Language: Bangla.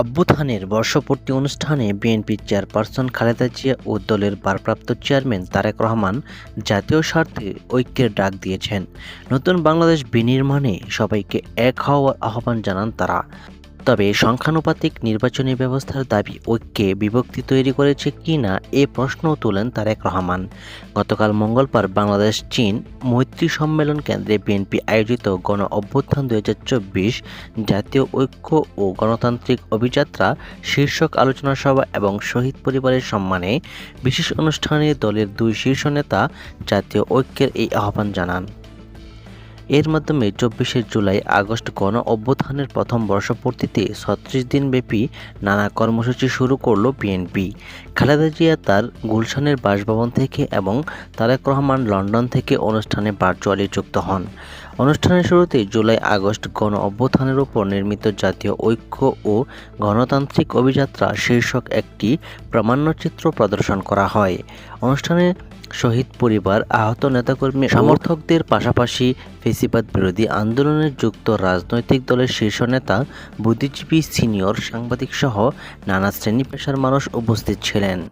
অভ্যুত্থানের বর্ষপূর্তি অনুষ্ঠানে বিএনপির চেয়ারপারসন খালেদা জিয়া ও দলের ভারপ্রাপ্ত চেয়ারম্যান তারেক রহমান জাতীয় স্বার্থে ঐক্যের ডাক দিয়েছেন। নতুন বাংলাদেশ বিনির্মাণে সবাইকে এক হওয়ার আহ্বান জানান তারা। তবে সংখ্যানুপাতিক নির্বাচনী ব্যবস্থার দাবি ঐক্যে বিভক্তি তৈরি করেছে কি না এ প্রশ্নও তোলেন তারেক রহমান। গতকাল মঙ্গলবার বাংলাদেশ, চীন মৈত্রী সম্মেলন কেন্দ্রে বিএনপি আয়োজিত গণ অভ্যুত্থান দু হাজার চব্বিশ জাতীয় ঐক্য ও গণতান্ত্রিক অভিযাত্রা, শীর্ষক আলোচনা সভা এবং শহীদ পরিবারের সম্মানে বিশেষ অনুষ্ঠানে দলের দুই শীর্ষ নেতা জাতীয় ঐক্যের এই আহ্বান জানান। এর মাধ্যমে চব্বিশে জুলাই আগস্ট গণ অভ্যুত্থানের প্রথম বর্ষপূর্তিতে ছত্রিশ দিনব্যাপী নানা কর্মসূচি শুরু করল বিএনপি। খালেদা জিয়া তার গুলশানের বাসভবন থেকে এবং তারেক রহমান লন্ডন থেকে অনুষ্ঠানে ভার্চুয়ালি যুক্ত হন। অনুষ্ঠানের শুরুতে জুলাই আগস্ট গণ অভ্যুত্থানের উপর নির্মিত জাতীয় ঐক্য ও গণতান্ত্রিক অভিযাত্রা শীর্ষক একটি প্রামাণ্যচিত্র প্রদর্শন করা হয়। অনুষ্ঠানে শহীদ পরিবার, আহত নেতাকর্মী, সমর্থকদের পাশাপাশি ফেসিবাদ বিরোধী আন্দোলনে যুক্ত রাজনৈতিক দলের শীর্ষ নেতা, বুদ্ধিজীবী সিনিয়র সাংবাদিক সহ নানা শ্রেণি পেশার মানুষ উপস্থিত ছিলেন।